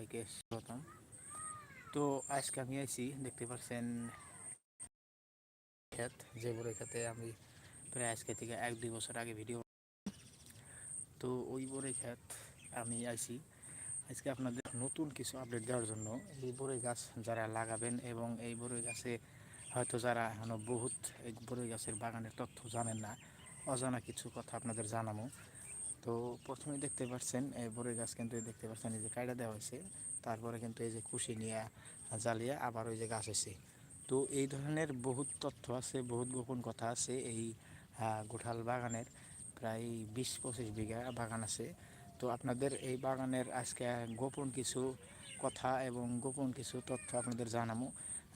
সবাইকে স্বাগতম। তো আজকে আমি আইছি, দেখতে পাচ্ছেন ক্ষেত, যে বড়ই খেতে আমি প্রায় আজকে থেকে এক দুই বছর আগে ভিডিও তো ওই বড়ই ক্ষেত আমি আইছি। আজকে আপনাদের নতুন কিছু আপডেট দেওয়ার জন্য এই বড়ই গাছ যারা লাগাবেন এবং এই বড়ই গাছে হয়তো যারা এখনও বহুত, এই বড়ই গাছের বাগানের তথ্য জানেন না, অজানা কিছু কথা আপনাদের জানাব। তো প্রথমে দেখতে পাচ্ছেন এই বড়ই গাছ কিন্তু দেখতে পাচ্ছেন এই যে কায়দা দেওয়া হয়েছে। তারপরে কিন্তু এই যে কুশি নিয়ে জ্বালিয়ে আবার ওই যে গাছ হয়েছে তো এই ধরনের বহুত তথ্য আছে, বহুত গোপন কথা আছে। এই গোঠাল বাগানের প্রায় বিশ পঁচিশ বিঘা বাগান আছে। তো আপনাদের এই বাগানের আজকে গোপন কিছু কথা এবং গোপন কিছু তথ্য আপনাদের জানাব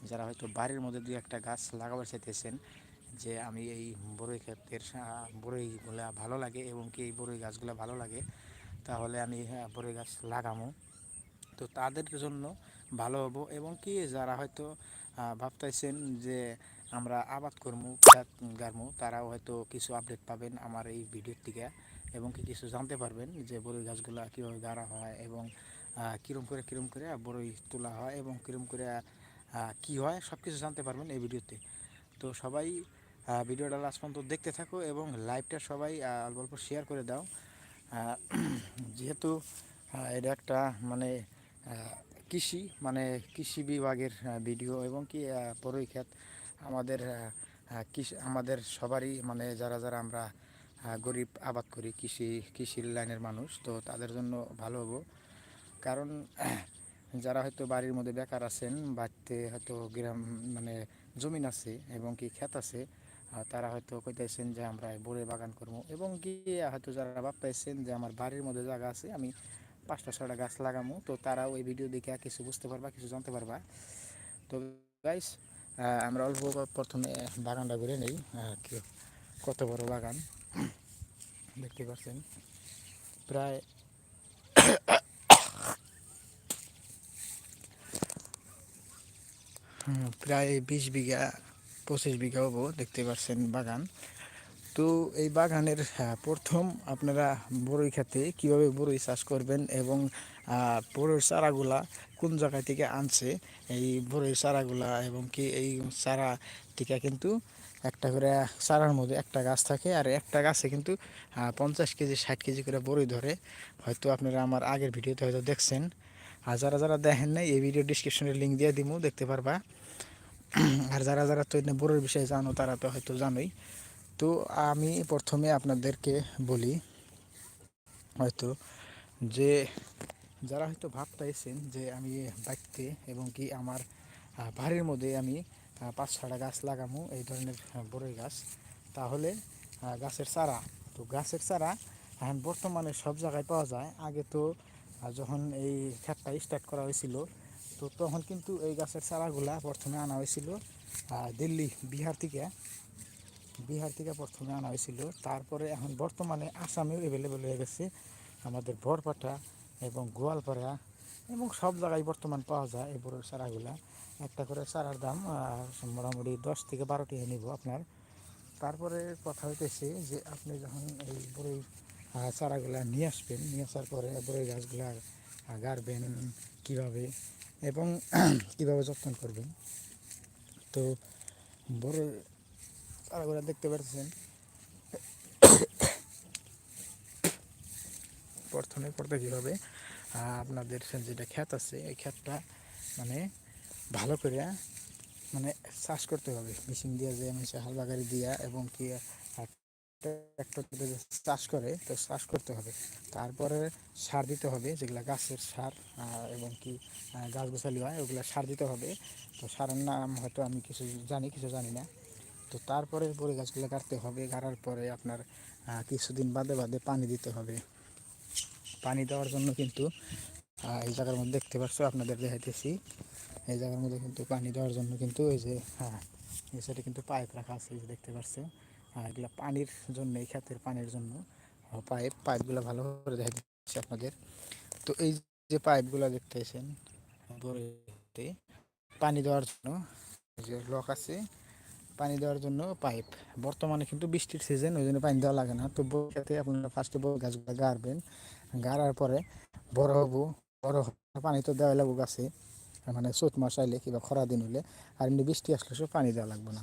যারা হয়তো বাড়ির মধ্যে দুই একটা গাছ লাগাবার চাইতেছেন যে আমি এই বড়ই ক্ষেতের বড়ইগুলা ভালো লাগে এবং কি এই বড়ই গাছগুলো ভালো লাগে, তাহলে আমি বড়ই গাছ লাগামো। তো তাদের জন্য ভালো হব এবং কি যারা হয়তো ভাবতেছেন যে আমরা আবাদ করব গাড়মু, তারাও হয়তো কিছু আপডেট পাবেন আমার এই ভিডিওর থেকে এবং কি কিছু জানতে পারবেন যে বড়ই গাছগুলো কীভাবে গাড়া হয় এবং কিরম করে কিরম করে বড়ই তোলা হয় এবং কিরম করে কি হয় সব কিছু জানতে পারবেন এই ভিডিওতে তো সবাই ভিডিওটা লাস্ট পর্যন্ত দেখতে থাকো এবং লাইভটা সবাই অল্প অল্প শেয়ার করে দাও। যেহেতু এটা একটা মানে কৃষি মানে কৃষি বিভাগের ভিডিও এবং কি আহ, বড়ই ক্ষেত আমাদের কৃষি আমাদের সবারই মানে যারা যারা আমরা গরিব আবাদ করি কৃষি কৃষির লাইনের মানুষ তো তাদের জন্য ভালো হব। কারণ যারা হয়তো বাড়ির মধ্যে বেকার আছেন বাড়িতে হয়তো গ্রাম মানে জমিন আছে এবং কি ক্ষেত আছে তারা হয়তো কইতেছেন যে আমরা বড়ে বাগান করব। এবং কি হয়তো যারা ভাবতেছেন যে আমার বাড়ির মধ্যে জায়গা আছে, আমি পাঁচটা ছটা গাছ লাগামো, তো তারা ওই ভিডিও দেখে কিছু বুঝতে পারবা, কিছু জানতে পারবা। তো গাইস আমরা অল্প প্রথমে বাগানটা ঘুরে নেই কত বড় বাগান। দেখতে পাচ্ছেন প্রায় প্রায় বিশ বিঘা পঁচিশ বিঘা হব দেখতে পাচ্ছেন বাগান। তো এই বাগানের প্রথম আপনারা বড়ই খেতে কীভাবে বড়ই চাষ করবেন এবং আহ, চারাগুলা কোন জায়গা থেকে আনছে এই বড়ই চারাগুলা এবং কি এই চারা থেকে কিন্তু একটা করে চারার মধ্যে একটা গাছ থাকে আর একটা গাছে কিন্তু পঞ্চাশ কেজি ষাট কেজি করে বড়ই ধরে। হয়তো আপনারা আমার আগের ভিডিওতে হয়তো দেখছেন। আর যারা যারা দেখেন নাই এই ভিডিও ডিসক্রিপশনে লিঙ্ক দিয়ে দিব দেখতে পারবা। আর যারা যারা তো বড়োর বিষয়ে জানো, তারা তো হয়তো জানোই। তো আমি প্রথমে আপনাদেরকে বলি হয়তো যে, যারা হয়তো ভাবতেছেন যে আমি বাড়িতে এবং কি আমার বাড়ির মধ্যে আমি পাঁচ ছটা গাছ লাগামো, এই ধরনের বড়ই গাছ, তাহলে গাছের চারা। তো গাছের চারা বর্তমানে সব জায়গায় পাওয়া যায়। আগে তো যখন এই ক্ষেতটা স্টার্ট করা হয়েছিল তো তখন কিন্তু এই গাছের চারাগুলা প্রথমে আনা হয়েছিল দিল্লি, বিহার থেকে। বিহার থেকে প্রথমে আনা হয়েছিল। তারপরে এখন বর্তমানে আসামেও অ্যাভেলেবেল হয়ে গেছে। আমাদের বরপাটা এবং গোয়ালপাড়া এবং সব জায়গায় বর্তমান পাওয়া যায় এই বড় চারাগুলা। একটা করে চারার দাম মোটামুটি দশ থেকে বারো টাকা নিব আপনার। তারপরে কথা হইতেছে যে আপনি যখন এই বড়ই চারাগুলা নিয়ে আসবেন, নিয়ে আসার পরে বড়ই গাছগুলা গাড়বেন কীভাবে এবং কীভাবে যত্ন করবেন। তো বড় চারাগুলা দেখতে পাচ্ছেন প্রথমে করতে কী হবে আহ, আপনাদের যেটা ক্ষেত আছে এই ক্ষেতটা মানে ভালো করে মানে চাষ করতে হবে। মেশিন দিয়ে যে আমি হাল বাগারি দিয়া এবং কি ট্রাক্টর দিয়ে চাষ করে, তো চাষ করতে হবে। তারপরে সার দিতে হবে, যেগুলা গাছের সার এবং কি গাছ গোছালি হয়, ওগুলো সার দিতে হবে। তো সারের নাম হয়তো আমি কিছু জানি কিছু জানি না। তো তারপরে পরে গাছগুলো কাটতে হবে গাড়ার পরে আপনার কিছুদিন বাদে বাদে পানি দিতে হবে। পানি দেওয়ার জন্য কিন্তু এই জায়গার মধ্যে দেখতে পাচ্ছ, আপনাদের দেখাইতেছি। এই জায়গার মধ্যে কিন্তু পানি দেওয়ার জন্য কিন্তু এই যে হ্যাঁ এই সাইডে কিন্তু পাইপ রাখা আছে দেখতে পাচ্ছ। এগুলো পানির জন্য, এই ক্ষেতের পানির জন্য পাইপ, পাইপগুলো ভালো করে দেখা দিচ্ছি আপনাদের। তো এই যে পাইপগুলো দেখতেছেন পানি দেওয়ার জন্য যে লক আছে, পানি দেওয়ার জন্য পাইপ। বর্তমানে কিন্তু বৃষ্টির সিজন, ওই জন্য পানি দেওয়া লাগে না। তো বইটাতে আপনারা ফার্স্টে বড় গাছগুলো গাড়বেন। গাড়ার পরে বড় হব, বড় পানি তো দেওয়া লাগবে গাছে। মানে চৈত মাস আইলে কিংবা খরা দিন হলে আর এমনি বৃষ্টি আসলে সব পানি দেওয়া লাগবে না।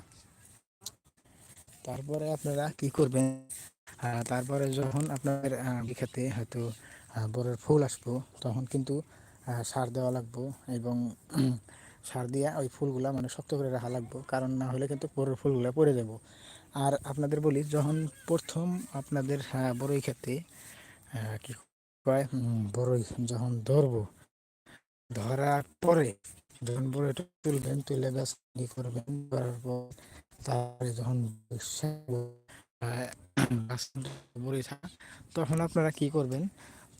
তারপরে আপনারা কি করবেন? তারপরে যখন আপনার বিখাতে হয়তো বরের ফুল আসব তখন কিন্তু সার দেওয়া লাগবো এবং সার দিয়া ওই ফুলগুলা মানে শক্ত করে রাখা লাগবো। কারণ না হলে কিন্তু বরের ফুলগুলা পড়ে যাব। আর আপনাদের বলি যখন প্রথম আপনাদের ক্ষেত্রে আহ, কি কয়? বড়ই যখন ধরবো ধরার পরে যখন বড়ইটা তুলবেন তুলে গাছ করবেন? করার পর তারপরে যখন তখন আপনারা কি করবেন?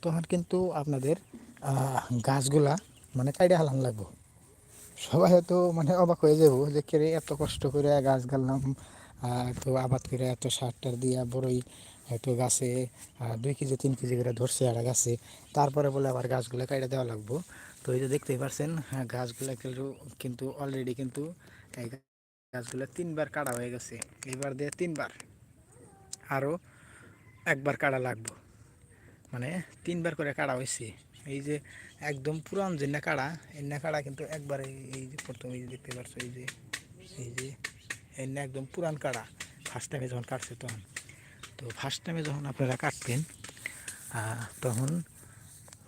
তখন কিন্তু আপনাদের গাছগুলা মানে কাইডে হালান লাগবো। সবাই হয়তো মানে অবাক হয়ে যাব যে কেরে এত কষ্ট করে গাছ গাললাম তো আবাদ করে এত সার টার দিয়া বড়ই হয়তো গাছে দুই কেজি তিন কেজি করে ধরছে আর গাছে। তারপরে বলে আবার গাছগুলো কাইডে দেওয়া লাগবো। তো এই যে দেখতেই পারছেন হ্যাঁ, গাছগুলা কিন্তু কিন্তু অলরেডি কিন্তু গাছগুলো তিনবার কাটা হয়ে গেছে এবার দিয়ে তিনবার। আরও একবার কাটা লাগবো। মানে তিনবার করে কাটা হয়েছে এই যে একদম পুরান যে কাড়া এই কাড়া কিন্তু একবারে এই যে প্রথমে এই যে দেখতে পাচ্ছ এই যে এই যে এই একদম পুরান কাড়া। ফার্স্ট টাইমে যখন কাটছে তখন। তো ফার্স্ট টাইমে যখন আপনারা কাটবেন তখন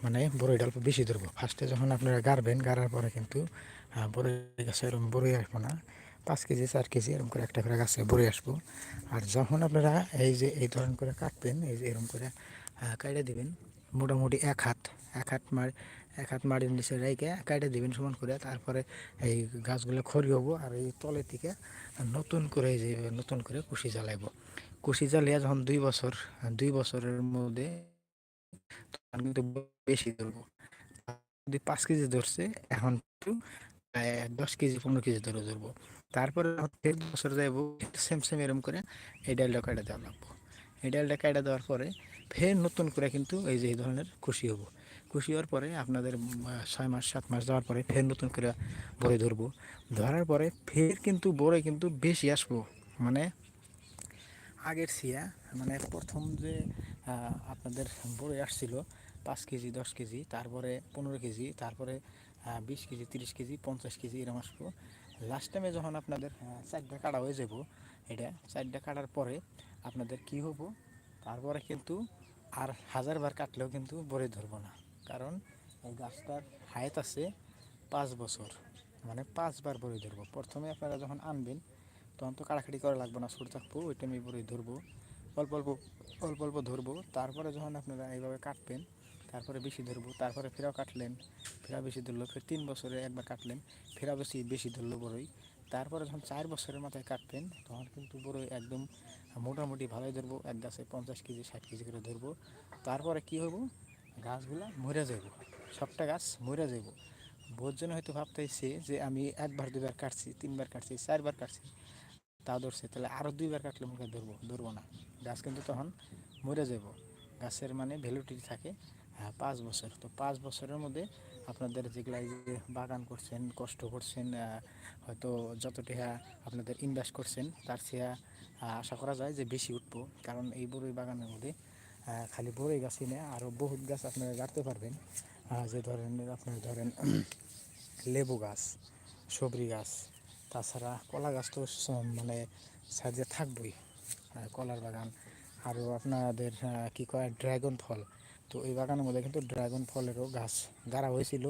মানে বড়ই ডাল বেশি ধরবো। ফার্স্টে যখন আপনারা গাড়বেন, গাড়ার পরে কিন্তু বড়ই গাছে এরকম বড়ই আসব না। পাঁচ কেজি, চার কেজি এরকম করে একটা করে গাছে ভরে আসব। আর যখন আপনারা এই যে, এই ধরন করে কাটবেন, এই যে এরকম করে কাটে দিবেন, মোটামুটি এক হাত এক হাত মার এক হাত মাটির নিচে রেখে কাটে দিবেন সমান করে। তারপরে এই গাছগুলো খড়ি হব আর এই তলের থেকে নতুন করে যে, নতুন করে কুশি জ্বালাইব। কুশি জ্বালিয়ে যখন দুই বছর, দুই বছরের মধ্যে তখন কিন্তু বেশি ধরবো। যদি পাঁচ কেজি ধরছে, এখন দশ কেজি, পনেরো কেজি ধরে ধরবো। তারপরে বছর যাইব সেম সেম এরকম করে এই ডালটা কাটা দেওয়া লাগবো। এই ডালটা কাটা দেওয়ার পরে ফের নতুন করে কিন্তু এই যে এই ধরনের খুশি হব। খুশি হওয়ার পরে আপনাদের ছয় মাস, সাত মাস যাওয়ার পরে ফের নতুন করে বড়ে ধরবো। ধরার পরে ফের কিন্তু বড়ে কিন্তু বেশি আসব। মানে আগের সিয়া মানে প্রথম যে আপনাদের বড়ে আসছিল পাঁচ কেজি, দশ কেজি, তারপরে পনেরো কেজি, তারপরে বিশ কেজি, তিরিশ কেজি, পঞ্চাশ কেজি এরকম আসব। লাস্ট টাইমে যখন আপনাদের চারটা কাটা হয়ে যাব, এটা চারটা কাটার পরে আপনাদের কি হব? তারপরে কিন্তু আর হাজারবার কাটলেও কিন্তু বড়ে ধরবো না। কারণ এই গাছটার হায়াত আছে পাঁচ বছর। মানে পাঁচবার বড়ি ধরবো। প্রথমে আপনারা যখন আনবেন, তখন তো কাড়াকাড়ি করা লাগবে না। সুর থাকব, ওই টাইমে বড়ি ধরবো। অল্প অল্প অল্প অল্প ধরবো। তারপরে যখন আপনারা এইভাবে কাটবেন তারপরে বেশি ধরবো, তারপরে ফেরাও কাটলেন ফেরা বেশি ধরলো, ফের তিন বছরে একবার কাটলেন ফেরা বেশি বেশি ধরলো বড়ই। তারপরে যখন চার বছরের মাথায় কাটবেন তখন কিন্তু বড়ই একদম মোটামুটি ভালোই ধরবো, এক গাছে পঞ্চাশ কেজি, ষাট কেজি করে ধরবো। তারপরে কি হব গাছগুলা মরে যাব সবটা গাছ মরে যাব বহুজন হয়তো ভাবতেছে যে আমি একবার দুবার কাটছি, তিনবার কাটছি, চারবার কাটছি তা ধরছে, তাহলে আরও দুইবার কাটলে মুখে ধরবো ধরবো না। গাছ কিন্তু তখন মরে যাব গাছের মানে ভ্যালুটি থাকে। হ্যাঁ, পাঁচ বছর। তো পাঁচ বছরের মধ্যে আপনাদের যেগুলা যে বাগান করছেন কষ্ট করছেন হয়তো যতটা আপনাদের ইনভেস্ট করছেন তার চেয়ে আশা করা যায় যে বেশি উঠবো। কারণ এই বড়ই বাগানের মধ্যে খালি বড়ই গাছই না আরও বহুত গাছ আপনারা গাড়তে পারবেন। যে ধরেন আপনার ধরেন লেবু গাছ সবরি গাছ তাছাড়া কলা গাছ তো মানে সাইডে থাকবই। কলার বাগান আরও আপনাদের কি কয় ড্রাগন ফল তো এই বাগানের মধ্যে কিন্তু ড্রাগন ফলেরও গাছ গাড়া হয়েছিল।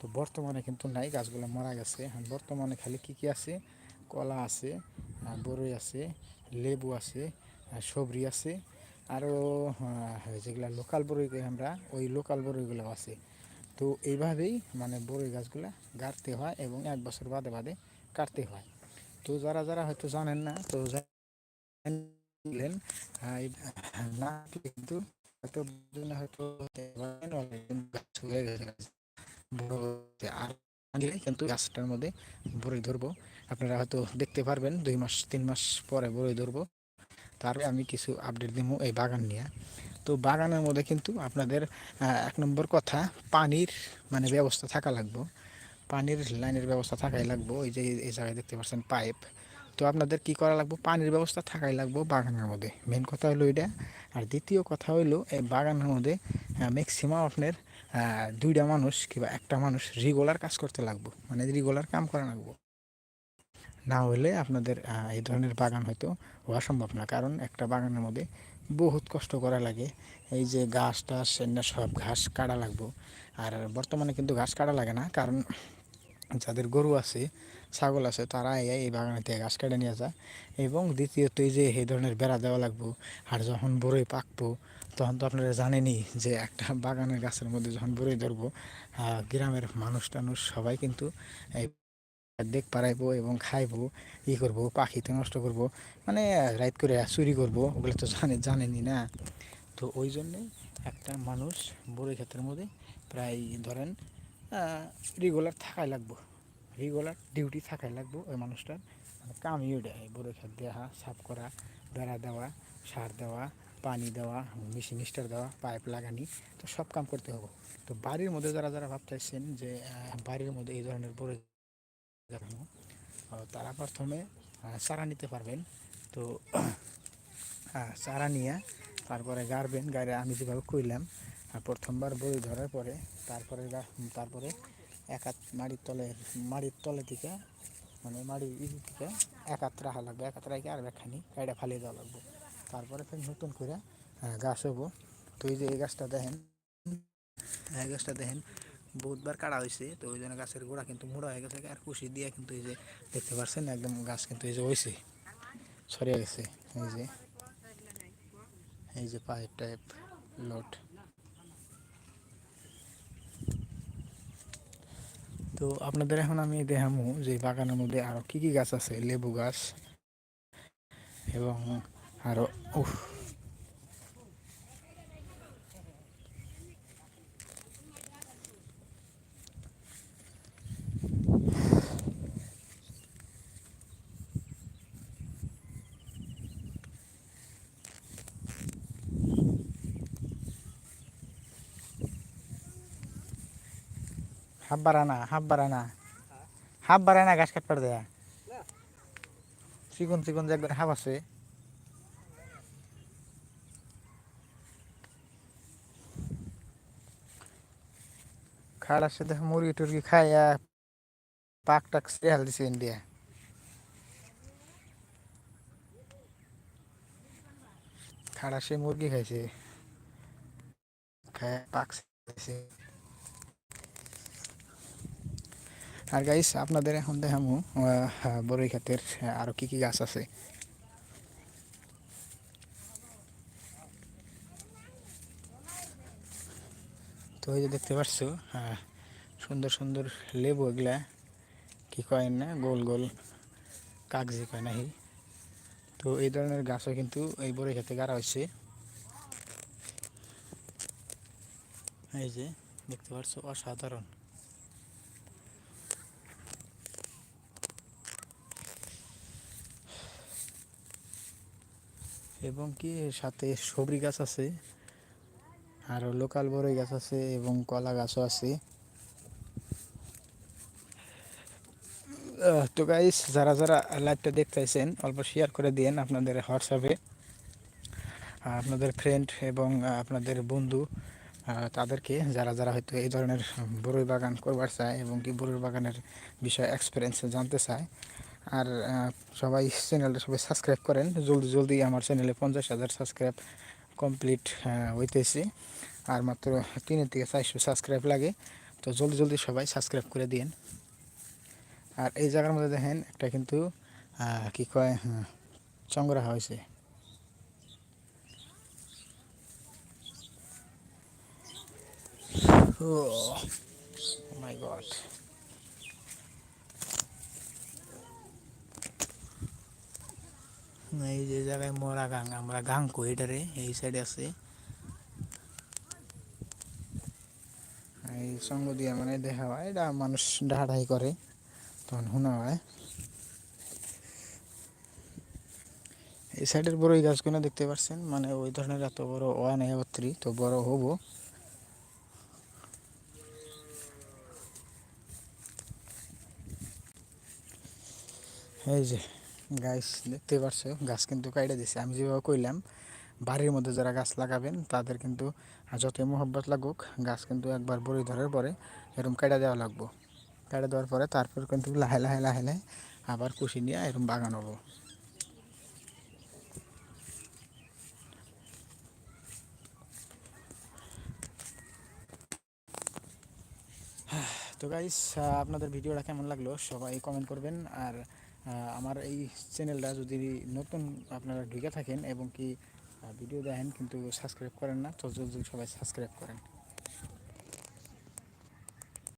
তো বর্তমানে কিন্তু নাই, গাছগুলো মারা গেছে। বর্তমানে খালি কি কি আছে? কলা আছে বরই আছে, লেবু আছে সবরি আছে। আরও যেগুলো লোকাল বরই আমরা, ওই লোকাল বরইগুলো আছে। তো এইভাবেই মানে বরই গাছগুলা গাড়তে হয় এবং এক বছর বাদে বাদে কাটতে হয়। তো যারা যারা হয়তো জানেন না, তো এই- না, কিন্তু হয়তো হয়তো হয়ে হচ্ছে। আর কিন্তু গাছটার মধ্যে বড়ই ধরবো। আপনারা হয়তো দেখতে পারবেন, দুই মাস, তিন মাস পরে বড়ই ধরবো। তারপরে আমি কিছু আপডেট দিব এই বাগান নিয়ে। তো বাগানের মধ্যে কিন্তু আপনাদের এক নম্বর কথা, পানির মানে ব্যবস্থা থাকা লাগবো। পানির লাইনের ব্যবস্থা থাকাই লাগবো। এই যে এই জায়গায় দেখতে পাচ্ছেন পাইপ। তো আপনাদের কি করা লাগবো? পানির ব্যবস্থা থাকাই লাগবো বাগানের মধ্যে। মেন কথা হলো এটা। আর দ্বিতীয় কথা হইল এই বাগানের মধ্যে ম্যাক্সিমাম আপনার দুইটা মানুষ কিংবা একটা মানুষ রেগুলার কাজ করতে লাগবো। মানে রেগুলার কাম করা লাগবো। না হলে আপনাদের এই ধরনের বাগান হয়তো হওয়া সম্ভব না। কারণ একটা বাগানের মধ্যে বহুত কষ্ট করা লাগে। এই যে ঘাস টাস সব ঘাস কাটা লাগবো। আর বর্তমানে কিন্তু ঘাস কাটা লাগে না। কারণ যাদের গরু আছে ছাগল আছে, তারা এই বাগানে থেকে ঘাস কেটে নিয়ে যায়। এবং দ্বিতীয়ত এই যে এই ধরনের বেড়া দেওয়া লাগবো আর যখন বড়ই পাকবো, তখন তো আপনারা জানেনই যে একটা বাগানের গাছের মধ্যে যখন বড়ই ধরবো গ্রামের মানুষ টানুষ সবাই কিন্তু এই দেখ পারাইবো এবং খাইবো, ই করব পাখিতে নষ্ট করব মানে রাইত করে চুরি করব, ওগুলো তো জানে জানেনি না। তো ওই জন্যে একটা মানুষ বড়ই ক্ষেত্রের মধ্যে প্রায় ধরেন রেগুলার থাকাই লাগবো। রেগুলার ডিউটি থাকাই লাগবো ওই মানুষটার। মানে কামই ওইটা বড়ই ক্ষেত দেওয়া সাফ করা বেড়া দেওয়া, সার দেওয়া, পানি দেওয়া মেশিন স্টার দেওয়া পাইপ লাগানি, তো সব কাম করতে হবে। তো বাড়ির মধ্যে যারা যারা ভাবতেছেন যে বাড়ির মধ্যে এই ধরনের দেখানো তারা প্রথমে চারা নিতে পারবেন। তো চারা নিয়ে তারপরে গাড়বেন, গাড়ে আমি যেভাবে কইলাম প্রথমবার বই ধরার পরে, তারপরে তারপরে এক হাত মাটির তলে মাটির তলে দিকে মানে মাটির ই থেকে এক হাত রাখা লাগবে এক হাত রাখে আর একখানি গাড়িটা ফালিয়ে দেওয়া লাগবে। তারপরে ফের নতুন করে গাছ হব। তো এই যে এই গাছটা দেখেন, এই গাছটা দেখেন, বহুতবার কাটা হয়েছে তো ওই জন্য গাছের গোড়া কিন্তু মোড়া হয়ে গেছে, আর কুশি দিয়ে কিন্তু এই যে দেখতে পাচ্ছেন একদম গাছ কিন্তু এই যে হয়েছে ছড়িয়ে গেছে, এই যে এই যে পাইপ টাইপ লোড তো আপনাদের এখন আমি দেখামু যে বাগানের মধ্যে আরও কি কি গাছ আছে? লেবু গাছ এবং আরও, উফ হাফ বাড়ানা হাফ বাড়ানা। হাফ বাড়ানা গাছ কাটপার দেয়া। চিকন চিকন যে একবার হাফ আছে। খাড়ার সাথে মুরগি টুরগি খাইয়া পাক টাক সেহাল দিছে ইন্ডিয়া। খাড়া সে মুরগি খাইছে। খায় পাক খাইছে আর গাইস আপনাদের এখন দেখামু বড়ই ক্ষেতের আহ, আরও কি কি গাছ আছে। তো এই যে দেখতে পাচ্ছ সুন্দর সুন্দর লেবু এগুলা কি কয় না গোল গোল কাগজি কয় নাহি। তো এই ধরনের গাছও কিন্তু এই বড়ই ক্ষেতে গাড়া হয়েছে। এই যে দেখতে পাচ্ছ অসাধারণ। এবং কি, সাথে সবরি গাছ আছে, আর লোকাল বড়ই গাছ আছে এবং কলা গাছও আছে। তো গাইস যারা যারা লাইভটা দেখতেছেন, অল্প শেয়ার করে দিয়েন আপনাদের হোয়াটসঅ্যাপে আপনাদের ফ্রেন্ড এবং আপনাদের বন্ধু তাদেরকে যারা যারা হয়তো এই ধরনের বড়ই বাগান করবার চায় এবং কি বড়ই বাগানের বিষয়ে এক্সপিরিয়েন্স জানতে চায় আর সবাই চ্যানেলটা সবাই সাবস্ক্রাইব করেন। জলদি জলদি আমার চ্যানেলে পঞ্চাশ হাজার সাবস্ক্রাইব কমপ্লিট হইতেছে। আর মাত্র তিনের থেকে চারশো সাবস্ক্রাইব লাগে। তো জলদি জলদি সবাই সাবস্ক্রাইব করে দিন আর এই জায়গার মধ্যে দেখেন একটা কিন্তু কি কয় হ্যাঁ, চঙ্গ রাখা হয়েছে। Oh my god. এই যে জায়গায় মরা গাং, আমরা গাং কই এটারে? এই সাইডে আছে। এই সঙ্গ দিয়ে মানে দেখা হয়, এটা মানুষ ডাহাডাহি করে, তখন শোনা হয়। এই সাইডের বড় এই গাছগুলো দেখতে পাচ্ছেন মানে ওই ধরনের এত বড় ওয়া নেই অত্রি, তো বড় হব। এই যে গাছ দেখতে পারছ, গাছ কিন্তু কাইটে দিছে। আমি যেভাবে কইলাম, বাড়ির মধ্যে যারা গাছ লাগাবেন, তাদের কিন্তু যতই মোহব্বত লাগুক, গাছ কিন্তু একবার বড়ি ধরার পরে এরকম কেটে দেওয়া লাগবো। কেটে দেওয়ার পরে তারপর কিন্তু লাহে লাহে লাহে লাহে আবার কুশি নিয়ে এরকম বাগান হব। তো গাইস আপনাদের ভিডিওটা কেমন লাগল সবাই কমেন্ট করবেন। আর আমার এই চ্যানেলটা যদি নতুন আপনারা ঢুকে থাকেন এবং কি ভিডিও দেখেন কিন্তু সাবস্ক্রাইব করেন না, তো জলদি সবাই সাবস্ক্রাইব করেন।